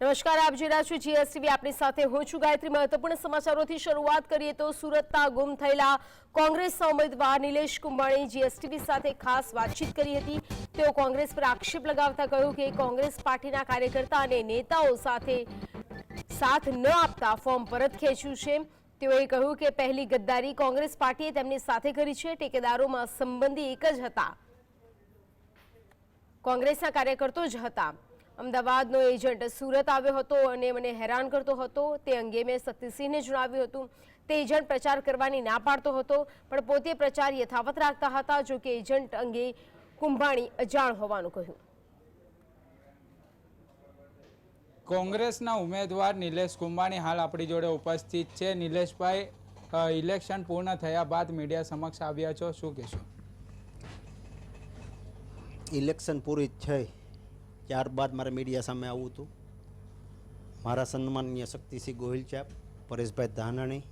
નમસ્કાર, આપ જોઈ રહ્યા છો જીએસટીવી. આપણી સાથે હું છું ગાયત્રી. મહત્વપૂર્ણ સમાચારોથી શરૂઆત કરીએ તો સુરતના ગુમ થયેલા કોંગ્રેસના ઉમેદવાર નિલેશ કુંભાણી જીએસટીવી સાથે ખાસ વાતચીત કરી હતી. તેઓ કોંગ્રેસ પર આક્ષેપ લગાવતા કહ્યું કે કોંગ્રેસ પાર્ટીના કાર્યકર્તા અને નેતાઓ સાથે સાથ ન આપતા ફોર્મ પરત ખેંચ્યું છે. તેઓએ કહ્યું કે પહેલી ગદ્દારી કોંગ્રેસ પાર્ટીએ તેમની સાથે કરી છે. ટેકેદારોમાં સંબંધી એક જ હતા. કોંગ્રેસના કાર્યકર્તો જ હતા. અમદાવાદનો એજન્ટ સુરત આવ્યો હતો અને મને હેરાન કરતો હતો. તે અંગે મેં શક્તિસિંહને જણાવ્યું હતું. તે એજન્ટ પ્રચાર કરવાની ના પાડતો હતો પણ પોતે પ્રચાર યથાવત રાખતા હતા જો કે એજન્ટ અંગે કુંભાણી અજાણ હોવાનું કહ્યું. કોંગ્રેસના ઉમેદવાર નિલેશ કુંભાણી હાલ આપણી જોડે ઉપસ્થિત છે. નિલેશભાઈ ઇલેક્શન પૂર્ણ થયા બાદ મીડિયા સમક્ષ આવ્યા છો. શું કહેશો? ઇલેક્શન પૂરી થઈ. ત્યારબાદ મારે મીડિયા સામે આવવું હતું. મારા સન્માનીય શક્તિસિંહ ગોહિલ ચાપ પરેશભાઈ ધાનાણી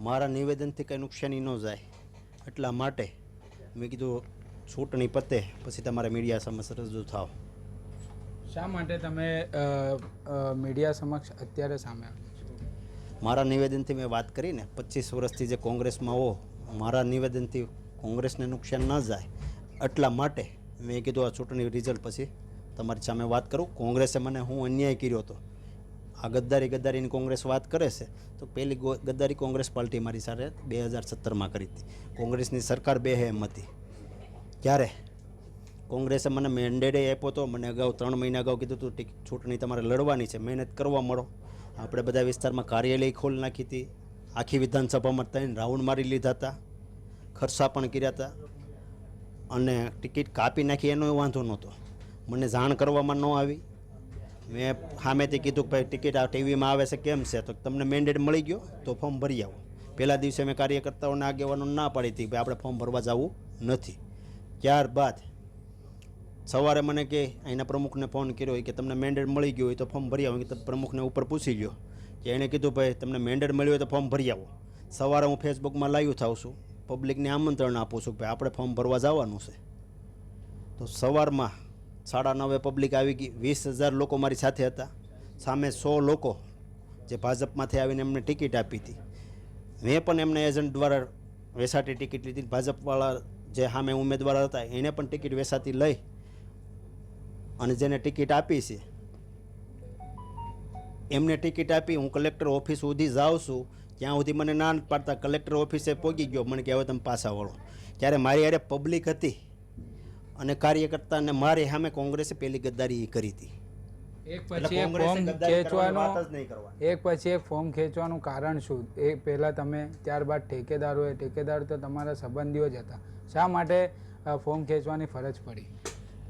મારા નિવેદનથી કંઈ નુકસાની ન જાય એટલા માટે મેં કીધું ચૂંટણી પતે પછી તમારે મીડિયા સામે રજૂ થાવ. શા માટે તમે મીડિયા સમક્ષ અત્યારે સામે આવ્યા મારા નિવેદનથી મેં વાત કરીને પચીસ વર્ષથી જે કોંગ્રેસમાં હો મારા નિવેદનથી કોંગ્રેસને નુકસાન ન જાય એટલા માટે મેં કીધું આ ચૂંટણી રિઝલ્ટ પછી તમારી સામે વાત કરું. કોંગ્રેસે મને હું અન્યાય કર્યો હતો. આ ગદ્દારી ગદ્દારીની કોંગ્રેસ વાત કરે છે, તો પહેલી ગદ્દારી કોંગ્રેસ પાર્ટી મારી સાથે બે હજાર સત્તરમાં કરી હતી. કોંગ્રેસની સરકાર બે એમ હતી. ત્યારે કોંગ્રેસે મને મેન્ડેડે આપ્યો હતો મને અગાઉ ત્રણ મહિના અગાઉ કીધું હતું ચૂંટણી તમારે લડવાની છે, મહેનત કરવા મળો. આપણે બધા વિસ્તારમાં કાર્યાલય ખોલ નાખી હતી. આખી વિધાનસભામાં ત્રણ રાઉન્ડ મારી લીધા હતા. ખર્ચા પણ કર્યા હતા. અને ટિકિટ કાપી નાખી, એનો વાંધો નહોતો. મને જાણ કરવામાં ન આવી. મેં સામેથી કીધું કે ભાઈ, ટિકિટ આ ટીવીમાં આવે છે, કેમ છે? તો તમને મેન્ડેટ મળી ગયો, તો ફોર્મ ભરી આવો. પહેલા દિવસે મેં કાર્યકર્તાઓને આગેવાનો ના પાડી હતી ભાઈ, આપણે ફોર્મ ભરવા જવું નથી. ત્યારબાદ સવારે મને કે, અહીંના પ્રમુખને ફોન કર્યો કે તમને મેન્ડેટ મળી ગયું હોય તો ફોર્મ ભરી આવો. કે પ્રમુખને ઉપર પૂછી ગયો કે એણે કીધું, ભાઈ, તમને મેન્ડેટ મળ્યું હોય તો ફોર્મ ભરી આવો. સવારે હું ફેસબુકમાં લાઈવ થાઉં છું. પબ્લિકને આમંત્રણ આપું છું ભાઈ, આપણે ફોર્મ ભરવા જવાનું છે. તો સવારમાં સાડા નવે પબ્લિક આવી ગઈ. વીસ હજાર લોકો મારી સાથે હતા. સામે સો લોકો જે ભાજપમાંથી આવીને એમને ટિકિટ આપી હતી. મેં પણ એમને એજન્ટ દ્વારા વેસાતી ટિકિટ લીધી. ભાજપવાળા જે સામે ઉમેદવાર હતા, એને પણ ટિકિટ વેસાતી લઈ અને જેને ટિકિટ આપી છે, એમને ટિકિટ આપી. હું કલેક્ટર ઓફિસ સુધી જાઉં છું. ત્યાં સુધી મને ના પાડતા કલેક્ટર ઓફિસે પહોંચી ગયો. મને કે, હવે તમે પાછા વળો. ત્યારે મારી હારે પબ્લિક હતી. અને કાર્યકર્તાને મારે સામે કોંગ્રેસે પહેલી ગદ્દારી કરી હતી. એક પછી એક ફોર્મ ખેંચવાનું એક પછી એક ફોર્મ ખેંચવાનું કારણ શું? એ પહેલાં તમે ત્યારબાદ ઠેકેદારોએ ઠેકેદાર તો તમારા સંબંધીઓ જ હતા. શા માટે ફોર્મ ખેંચવાની ફરજ પડી?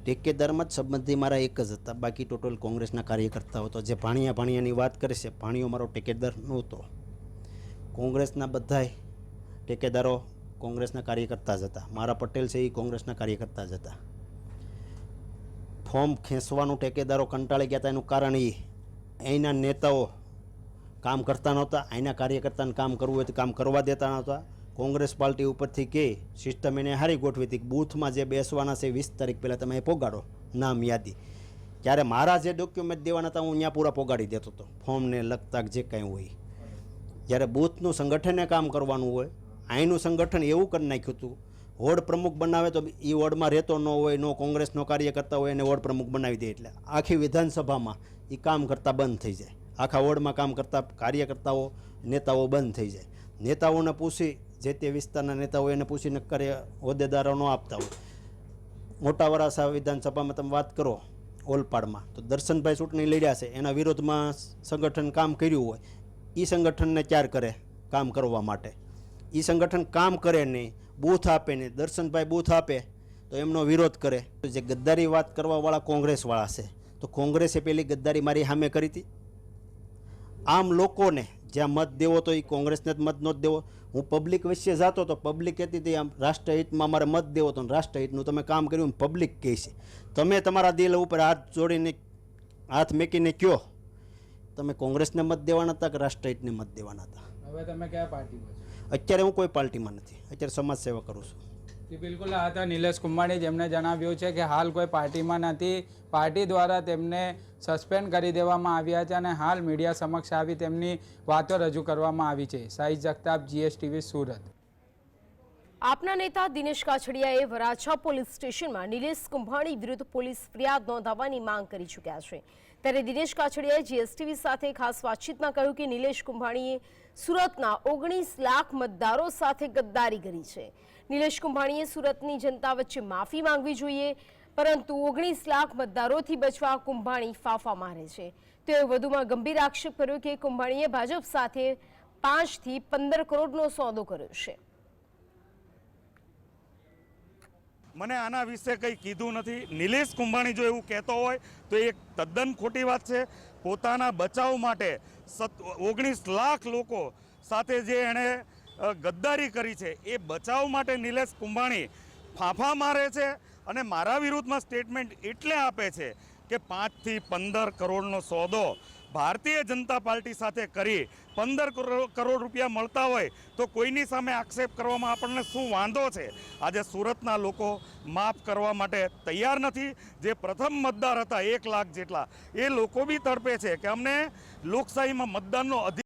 ઠેકેદારમાં જ સંબંધી મારા એક જ હતા. બાકી ટોટલ કોંગ્રેસના કાર્યકર્તાઓ હતો જે ભાણિયા ભાણિયાની વાત કરે છે ભાણિયો મારો ઠેકેદાર નહોતો કોંગ્રેસના બધાય ઠેકેદારો કોંગ્રેસના કાર્યકર્તા જ હતા. મારા પટેલ છે એ કોંગ્રેસના કાર્યકર્તા જ હતા. ફોર્મ ખેંચવાનું ટેકેદારો કંટાળી ગયા હતા. એનું કારણ એ અહીંના નેતાઓ કામ કરતા નહોતા. અહીંના કાર્યકર્તાને કામ કરવું હોય તો કામ કરવા દેતા નહોતા. કોંગ્રેસ પાર્ટી ઉપરથી કે, સિસ્ટમ એને હારી ગોઠવી હતી. બૂથમાં જે બેસવાના છે વીસ તારીખ પહેલાં તમે પોગાડો. નામ યાદી. ત્યારે મારા જે ડોક્યુમેન્ટ દેવાના હતા, હું ત્યાં પૂરા પોગાડી દેતો હતો. ફોર્મને લગતા જે કંઈ હોય. જ્યારે બૂથનું સંગઠને કામ કરવાનું હોય અહીંનું સંગઠન એવું કરી નાખ્યું હતું, વોર્ડ પ્રમુખ બનાવે તો એ વોર્ડમાં રહેતો ન હોય, નો કોંગ્રેસનો કાર્યકર્તા હોય, એને વોર્ડ પ્રમુખ બનાવી દે એટલે આખી વિધાનસભામાં એ કામ કરતાં બંધ થઈ જાય. આખા વોર્ડમાં કામ કરતા કાર્યકર્તાઓ, નેતાઓ બંધ થઈ જાય. નેતાઓને પૂછી, જે તે વિસ્તારના નેતાઓ એને પૂછીને કરે, હોદ્દેદારો ન આપતા હોય. મોટા વરાસા વિધાનસભામાં તમે વાત કરો, ઓલપાડમાં, તો દર્શનભાઈ ચૂંટણી લડ્યા છે, એના વિરોધમાં સંગઠન કામ કર્યું હોય એ સંગઠનને ત્યાર કરે કામ કરવા માટે. એ સંગઠન કામ કરે નહીં, બૂથ આપે નહીં, દર્શનભાઈ બૂથ આપે, તો એમનો વિરોધ કરે. તો જે ગદ્દારી વાત કરવાવાળા કોંગ્રેસવાળા છે, તો કોંગ્રેસે પેલી ગદ્દારી મારી સામે કરી હતી. આમ લોકોને જ્યાં મત દેવો તો એ કોંગ્રેસને જ મત નહોતો દેવો. હું પબ્લિક વચ્ચે જતો તો પબ્લિક કહેતી હતી, આમ રાષ્ટ્રહિતમાં મારે મત દેવો તો રાષ્ટ્રહિતનું તમે કામ કર્યું પબ્લિક કહે છે. તમે તમારા દિલ ઉપર હાથ જોડીને, હાથ મેકીને કયો તમે કોંગ્રેસને મત દેવાના હતા કે રાષ્ટ્રહિતને મત દેવાના હતા? હવે તમે કયા પાર્ટીમાં છો? અત્યારે હું કોઈ પાર્ટીમાં નથી. અત્યારે સમાજ સેવા કરું છું. બિલકુલ. આ હતા નિલેશ કુંભાણી જેમણે જણાવ્યું છે કે હાલ કોઈ પાર્ટીમાં નથી. પાર્ટી દ્વારા તેમને સસ્પેન્ડ કરી દેવામાં આવ્યા છે અને હાલ મીડિયા સમક્ષ આવી તેમની વાતો રજૂ કરવામાં આવી છે. સાઈઝ જગતાપ જીએસટીવી સુરત. આપના નેતા દિનેશ કાછડિયાએ વરાછા પોલીસ સ્ટેશનમાં નિલેશ કુંભાણી વિરુદ્ધ પોલીસ ફરિયાદ નોંધાવવાની માંગ કરી ચૂક્યા છે. ત્યારે દિનેશ કાછડિયાએ જીએસટીવી સાથે ખાસ વાતચીતમાં કહ્યું કે નિલેશ કુંભાણીએ સુરતના ઓગણીસ લાખ મતદારો સાથે ગદ્દારી કરી છે. નિલેશ કુંભાણીએ સુરતની જનતા વચ્ચે માફી માંગવી જોઈએ, પરંતુ ઓગણીસ લાખ મતદારોથી બચવા કુંભાણી ફાફા મારે છે. તેઓએ વધુમાં ગંભીર આક્ષેપ કર્યો કે કુંભાણીએ ભાજપ સાથે પાંચથી પંદર કરોડનો સોદો કર્યો છે. મને આના વિશે કંઈ કીધું નથી. નિલેશ કુંભાણી જો એવું કહેતો હોય, તો એ તદ્દન ખોટી વાત છે. પોતાના બચાવ માટે સત, ઓગણીસ લાખ લોકો સાથે જે એણે ગદ્દારી કરી છે, એ બચાવ માટે નિલેશ કુંભાણી ફાંફા મારે છે અને મારા વિરુદ્ધમાં સ્ટેટમેન્ટ એટલે આપે છે કે પાંચથી પંદર કરોડનો સોદો ભારતીય જનતા પાર્ટી સાથે કરી પંદર કરોડ રૂપિયા મળતા હોય તો કોઈની સામે આક્ષેપ કરવામાં આપણને શું વાંધો છે? આજે સુરતના લોકો માફ કરવા માટે તૈયાર નથી. જે પ્રથમ મતદાર હતા, એક લાખ જેટલા, એ લોકો બી તડપે છે કે અમને લોકશાહીમાં મતદાનનો અધિકાર